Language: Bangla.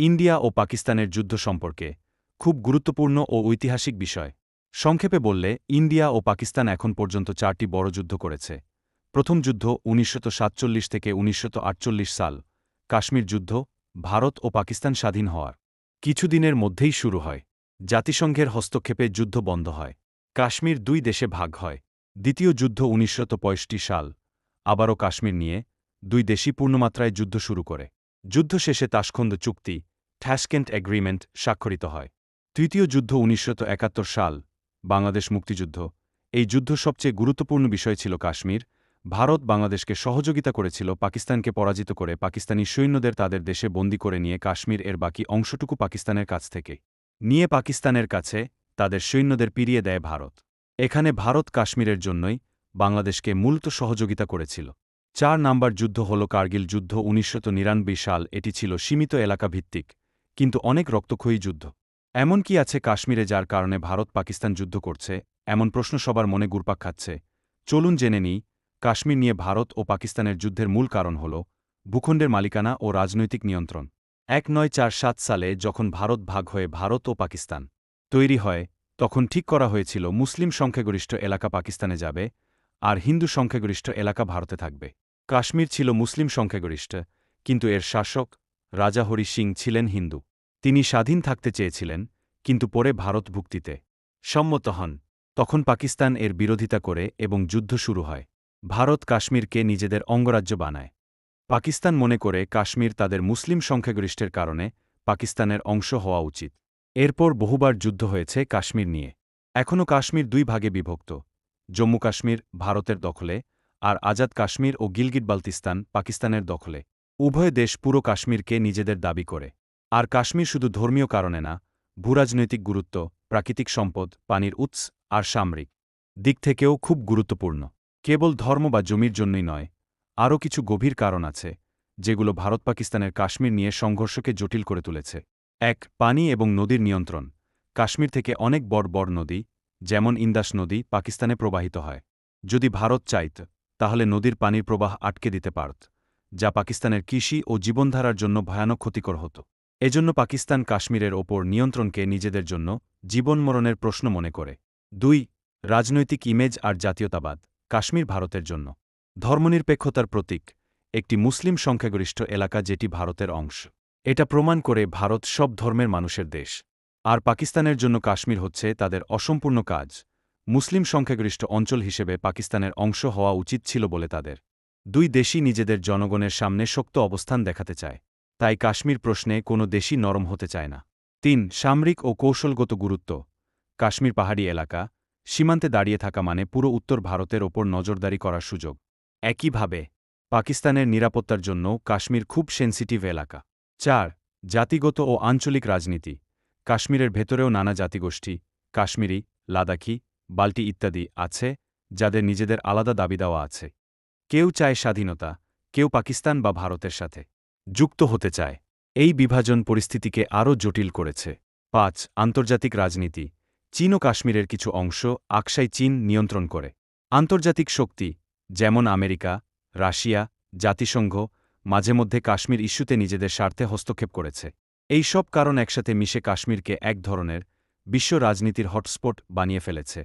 ইন্ডিয়া ও পাকিস্তানের যুদ্ধ সম্পর্কে খুব গুরুত্বপূর্ণ ও ঐতিহাসিক বিষয়। সংক্ষেপে বললে, ইন্ডিয়া ও পাকিস্তান এখন পর্যন্ত চারটি বড় যুদ্ধ করেছে। প্রথম যুদ্ধ উনিশশো থেকে উনিশশো সাল, কাশ্মীর যুদ্ধ, ভারত ও পাকিস্তান স্বাধীন হওয়ার। কিছুদিনের মধ্যেই শুরু হয়। জাতিসংঘের হস্তক্ষেপে যুদ্ধ বন্ধ হয়। কাশ্মীর দুই দেশে ভাগ হয়। দ্বিতীয় যুদ্ধ উনিশশো সাল, আবারও কাশ্মীর নিয়ে দুই দেশই পূর্ণমাত্রায় যুদ্ধ শুরু করে। যুদ্ধ শেষে তাসখন্দ চুক্তি ট্যাসকেন্ট এগ্রিমেন্ট স্বাক্ষরিত হয়। তৃতীয় যুদ্ধ উনিশশো সাল, বাংলাদেশ মুক্তিযুদ্ধ। এই যুদ্ধ সবচেয়ে গুরুত্বপূর্ণ বিষয় ছিল কাশ্মীর। ভারত বাংলাদেশকে সহযোগিতা করেছিল, পাকিস্তানকে পরাজিত করে পাকিস্তানি সৈন্যদের তাদের দেশে বন্দী করে নিয়ে কাশ্মীর এর বাকি অংশটুকু পাকিস্তানের কাছ থেকে। নিয়ে পাকিস্তানের কাছে তাদের সৈন্যদের পিরিয়ে দেয় ভারত। এখানে ভারত কাশ্মীরের জন্যই বাংলাদেশকে মূলত সহযোগিতা করেছিল। চার নাম্বার যুদ্ধ হল কার্গিল যুদ্ধ উনিশশো সাল, এটি ছিল সীমিত এলাকা ভিত্তিক কিন্তু অনেক রক্তক্ষয়ী যুদ্ধ। এমন কি আছে কাশ্মীরে যার কারণে ভারত পাকিস্তান যুদ্ধ করছে? এমন প্রশ্ন সবার মনে গুরপাক খাচ্ছে। চলুন জেনে নিই, কাশ্মীর নিয়ে ভারত ও পাকিস্তানের যুদ্ধের মূল কারণ হল ভূখণ্ডের মালিকানা ও রাজনৈতিক নিয়ন্ত্রণ। এক নয় চার সাত সালে যখন ভারত ভাগ হয়ে ভারত ও পাকিস্তান তৈরি হয়, তখন ঠিক করা হয়েছিল মুসলিম সংখ্যাগরিষ্ঠ এলাকা পাকিস্তানে যাবে, আর হিন্দু সংখ্যাগরিষ্ঠ এলাকা ভারতে থাকবে। কাশ্মীর ছিল মুসলিম সংখ্যাগরিষ্ঠ, কিন্তু এর শাসক রাজা হরি সিং ছিলেন হিন্দু। তিনি স্বাধীন থাকতে চেয়েছিলেন, কিন্তু পরে ভারত ভুক্তিতে সম্মত হন। তখন পাকিস্তান এর বিরোধিতা করে এবং যুদ্ধ শুরু হয়। ভারত কাশ্মীরকে নিজেদের অঙ্গরাজ্য বানায়। পাকিস্তান মনে করে কাশ্মীর তাদের মুসলিম সংখ্যাগরিষ্ঠের কারণে পাকিস্তানের অংশ হওয়া উচিত। এরপর বহুবার যুদ্ধ হয়েছে কাশ্মীর নিয়ে। এখনও কাশ্মীর দুই ভাগে বিভক্ত। জম্মু কাশ্মীর ভারতের দখলে আর আজাদ কাশ্মীর ও গিলগিট বালতিস্তান পাকিস্তানের দখলে। উভয় দেশ পুরো কাশ্মীরকে নিজেদের দাবি করে। আর কাশ্মীর শুধু ধর্মীয় কারণে না, ভূরাজনৈতিক গুরুত্ব, প্রাকৃতিক সম্পদ, পানির উৎস আর সামরিক দিক থেকেও খুব গুরুত্বপূর্ণ। কেবল ধর্ম বা জমির জন্যই নয়, আরও কিছু গভীর কারণ আছে, যেগুলো ভারত পাকিস্তানের কাশ্মীর নিয়ে সংঘর্ষকে জটিল করে তুলেছে। এক, পানি এবং নদীর নিয়ন্ত্রণ। কাশ্মীর থেকে অনেক বড় বড় নদী, যেমন ইন্দাস নদী, পাকিস্তানে প্রবাহিত হয়। যদি ভারত চাইত তাহলে নদীর পানির প্রবাহ আটকে দিতে পারত, যা পাকিস্তানের কৃষি ও জীবনধারার জন্য ভয়ানক ক্ষতিকর হতো। এজন্য পাকিস্তান কাশ্মীরের ওপর নিয়ন্ত্রণকে নিজেদের জন্য জীবনমরণের প্রশ্ন মনে করে। দুই, রাজনৈতিক ইমেজ আর জাতীয়তাবাদ, কাশ্মীর ভারতের জন্য। ধর্মনিরপেক্ষতার প্রতীক, একটি মুসলিম সংখ্যাগরিষ্ঠ এলাকা যেটি ভারতের অংশ। এটা প্রমাণ করে ভারত সব ধর্মের মানুষের দেশ। আর পাকিস্তানের জন্য কাশ্মীর হচ্ছে তাদের অসম্পূর্ণ কাজ মুসলিম সংখ্যাগরিষ্ঠ অঞ্চল হিসেবে পাকিস্তানের অংশ হওয়া উচিত ছিল বলে তাদের। দুই দেশই নিজেদের জনগণের সামনে শক্ত অবস্থান দেখাতে চায়। তাই কাশ্মীর প্রশ্নে কোনো দেশই নরম হতে চায় না। তিন, সামরিক ও কৌশলগত গুরুত্ব। কাশ্মীর পাহাড়ি এলাকা, সীমান্তে দাঁড়িয়ে থাকা মানে পুরো উত্তর ভারতের ওপর নজরদারি করার সুযোগ। একইভাবে, পাকিস্তানের নিরাপত্তার জন্য কাশ্মীর খুব সেন্সিটিভ এলাকা। চার, জাতিগত ও আঞ্চলিক রাজনীতি। কাশ্মীরের ভেতরেও নানা জাতিগোষ্ঠী, কাশ্মীরি, লাদাখি বাল্টি ইত্যাদি আছে যাদের নিজেদের আলাদা দাবি দেওয়া আছে। কেউ চায় স্বাধীনতা, কেউ পাকিস্তান বা ভারতের সাথে। যুক্ত হতে চায়। এই বিভাজন পরিস্থিতিকে আরও জটিল করেছে। পাঁচ, আন্তর্জাতিক রাজনীতি। চীন ও কাশ্মীরের কিছু অংশ আকসাই চীন নিয়ন্ত্রণ করে। আন্তর্জাতিক শক্তি, যেমন আমেরিকা, রাশিয়া, জাতিসংঘ, মাঝে মধ্যে কাশ্মীর ইস্যুতে নিজেদের স্বার্থে হস্তক্ষেপ করেছে। এই সব কারণ একসাথে মিশে কাশ্মীরকে এক ধরনের বিশ্ব রাজনীতির হটস্পট বানিয়ে ফেলেছে।